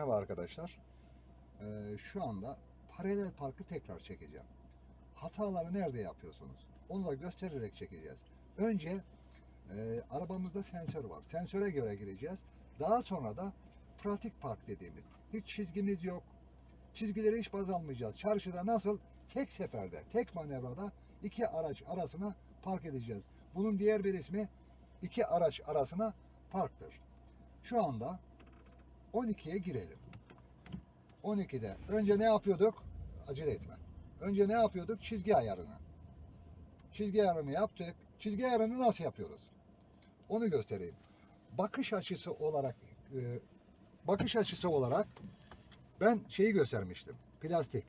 Merhaba arkadaşlar. Ee, şu anda paralel parkı tekrar çekeceğim. Hataları nerede yapıyorsunuz? Onu da göstererek çekeceğiz. Önce e, arabamızda sensör var. Sensöre göre gireceğiz. Daha sonra da pratik park dediğimiz. Hiç çizgimiz yok. Çizgileri hiç baz almayacağız. Çarşıda nasıl? Tek seferde, tek manevrada iki araç arasına park edeceğiz. Bunun diğer bir ismi iki araç arasına parktır. Şu anda 12'ye girelim. 12'de önce ne yapıyorduk? Acele etme. Önce ne yapıyorduk? Çizgi ayarını. Çizgi ayarını yaptık. Çizgi ayarını nasıl yapıyoruz? Onu göstereyim. Bakış açısı olarak e, bakış açısı olarak ben şeyi göstermiştim. Plastik.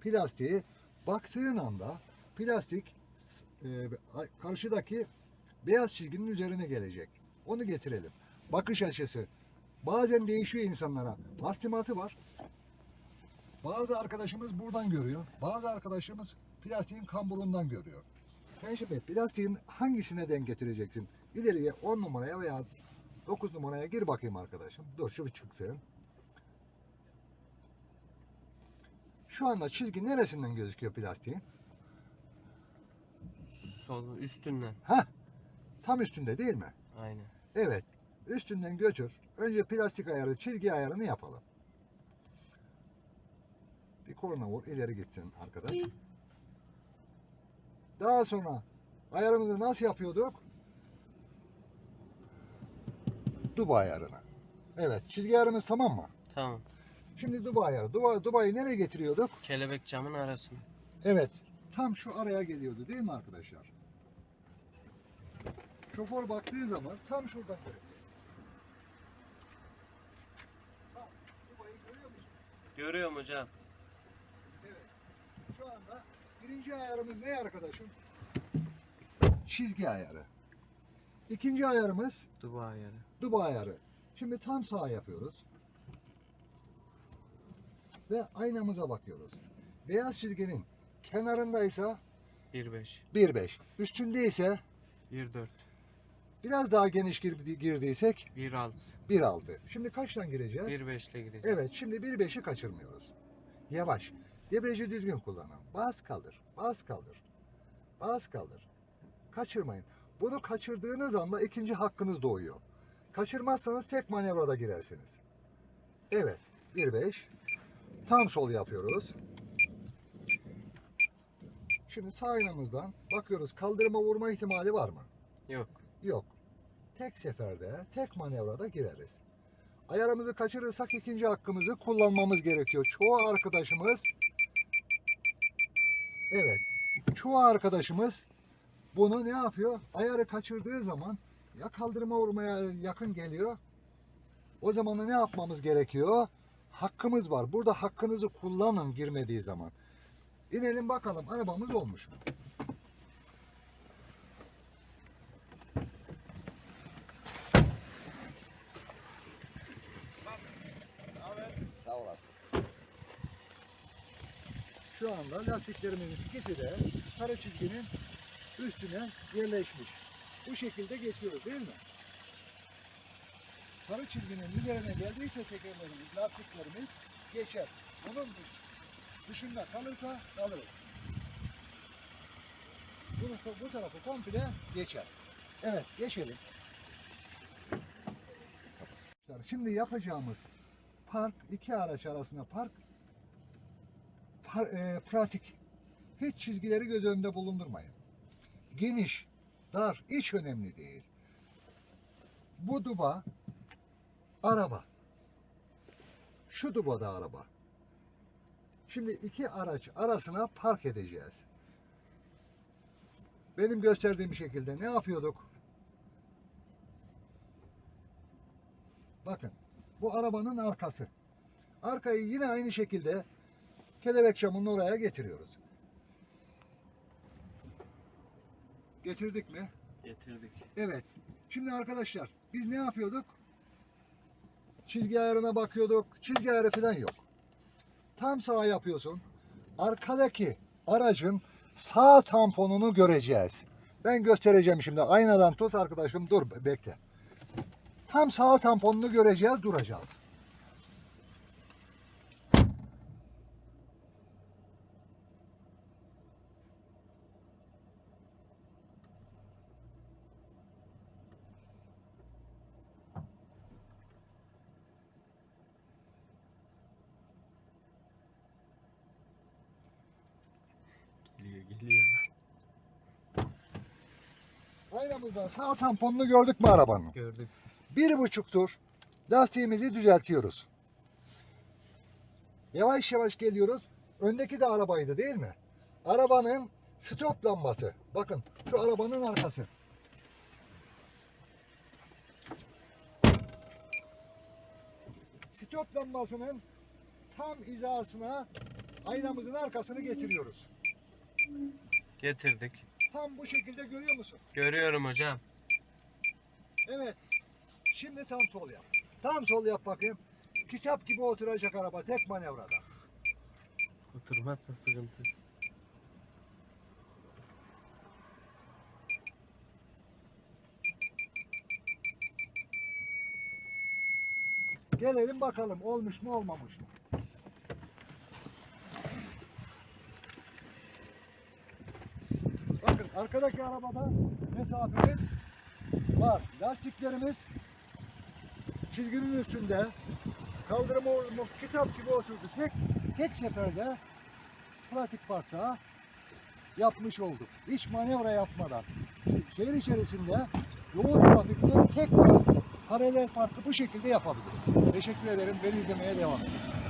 Plastiği baktığın anda plastik e, karşıdaki beyaz çizginin üzerine gelecek. Onu getirelim. Bakış açısı Bazen değişiyor insanlara. Lastimatı var. Bazı arkadaşımız buradan görüyor. Bazı arkadaşımız plastiğin kamburundan görüyor. Sen şimdi plastiğin hangisine denk getireceksin? İleriye 10 numaraya veya 9 numaraya gir bakayım arkadaşım. Dur şu bir çıksın. Şu anda çizgi neresinden gözüküyor plastiğin? Sol üstünden. Heh, tam üstünde değil mi? Aynen. Evet. Üstünden götür. Önce plastik ayarı, çizgi ayarını yapalım. Bir korna vur, ileri gitsin arkadaş. Daha sonra ayarımızı nasıl yapıyorduk? Duba ayarını. Evet, çizgi ayarımız tamam mı? Tamam. Şimdi Duba ayarı. Duba, Duba'yı nereye getiriyorduk? Kelebek camın arasına. Evet. Tam şu araya geliyordu değil mi arkadaşlar? Şoför baktığı zaman tam şuradan görüyor. Bak, Dubai'yi görüyor musun? Görüyorum hocam. Evet. Şu anda birinci ayarımız ne arkadaşım? Çizgi ayarı. İkinci ayarımız Duba ayarı. Duba ayarı. Şimdi tam sağ yapıyoruz. Ve aynamıza bakıyoruz. Beyaz çizginin kenarındaysa 1.5. 1.5. Üstündeyse 1.4. biraz daha geniş girdi- girdiysek 1.6. 1.6. Şimdi kaçtan gireceğiz? 1.5 ile gireceğiz. Evet şimdi 1.5'i kaçırmıyoruz. Yavaş. Debriyajı düzgün kullanın. Bas kaldır. Bas kaldır. Bas kaldır. Kaçırmayın. Bunu kaçırdığınız anda ikinci hakkınız doğuyor. Kaçırmazsanız tek manevrada girersiniz. Evet. 1.5. Tam sol yapıyoruz. Şimdi sağ aynamızdan bakıyoruz. Kaldırıma vurma ihtimali var mı? Yok. Yok. Tek seferde, tek manevrada gireriz. Ayarımızı kaçırırsak ikinci hakkımızı kullanmamız gerekiyor. Çoğu arkadaşımız Evet. Çoğu arkadaşımız bunu ne yapıyor? Ayarı kaçırdığı zaman ya kaldırıma vurmaya yakın geliyor. O zaman da ne yapmamız gerekiyor? Hakkımız var. Burada hakkınızı kullanın girmediği zaman. İnelim bakalım arabamız olmuş mu? Sağ olasın. Şu anda lastiklerimizin ikisi de sarı çizginin üstüne yerleşmiş. Bu şekilde geçiyoruz değil mi? Sarı çizginin üzerine geldiyse tekerlerimiz, lastiklerimiz geçer. Bunun dış- dışında kalırsa kalırız. Bunu, bu tarafı komple geçer. Evet geçelim. Şimdi yapacağımız park, iki araç arasında park par- e, pratik. Hiç çizgileri göz önünde bulundurmayın. Geniş, dar, hiç önemli değil. Bu duba araba. Şu duba da araba. Şimdi iki araç arasına park edeceğiz. Benim gösterdiğim şekilde ne yapıyorduk? Bakın bu arabanın arkası. Arkayı yine aynı şekilde kelebek camının oraya getiriyoruz. Getirdik mi? Getirdik. Evet. Şimdi arkadaşlar biz ne yapıyorduk? Çizgi ayarına bakıyorduk. Çizgi ayarı falan yok. Tam sağ yapıyorsun. Arkadaki aracın sağ tamponunu göreceğiz. Ben göstereceğim şimdi. Aynadan tut arkadaşım. Dur bekle. Tam sağ tamponunu göreceğiz, duracağız. Geliyor. Aynamızdan sağ tamponunu gördük mü arabanın? Gördük. Bir buçuk tur lastiğimizi düzeltiyoruz. Yavaş yavaş geliyoruz. Öndeki de arabaydı değil mi? Arabanın stop lambası. Bakın şu arabanın arkası. Stop lambasının tam hizasına aynamızın arkasını getiriyoruz. Getirdik. Tam bu şekilde görüyor musun? Görüyorum hocam. Evet. Şimdi tam sol yap. Tam sol yap bakayım. Kitap gibi oturacak araba tek manevrada. Oturmazsa sıkıntı. Gelelim bakalım olmuş mu olmamış mı? Arkadaki arabada mesafemiz var. Lastiklerimiz çizginin üstünde. Kaldırım olmak kitap gibi oturdu. Tek tek seferde pratik parkta yapmış olduk. Hiç manevra yapmadan. Şehir içerisinde yoğun trafikte tek bir paralel parkı bu şekilde yapabiliriz. Teşekkür ederim. Beni izlemeye devam edin.